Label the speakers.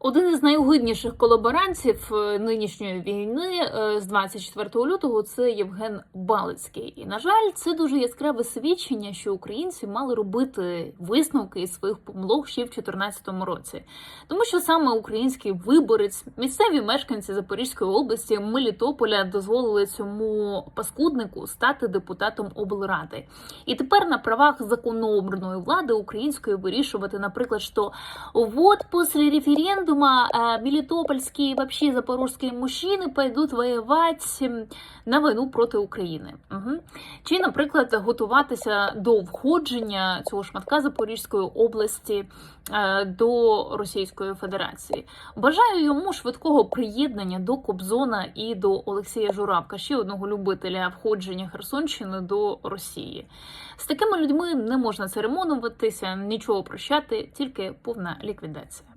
Speaker 1: Один із найогидніших колаборантів е, нинішньої війни е, з 24 лютого це Євген Балицький. І на жаль, це дуже яскраве свідчення, що українці мали робити висновки із своїх помилок ще в 2014 році, тому що саме український виборець, місцеві мешканці Запорізької області Мелітополя дозволили цьому паскуднику стати депутатом облради. І тепер на правах законообраної влади української вирішувати, наприклад, що вот после референдума э, мелитопольские вообще запорожские мужчины пойдут воевать ем, на війну проти України. Угу. Чи, наприклад, готуватися до входження цього шматка Запорізької області до Російської Федерації. Бажаю йому швидкого приєднання до Кобзона і до Олексія Журавка, ще одного любителя входження Херсонщини до Росії. З такими людьми не можна церемонуватися, нічого прощати, тільки повна ліквідація.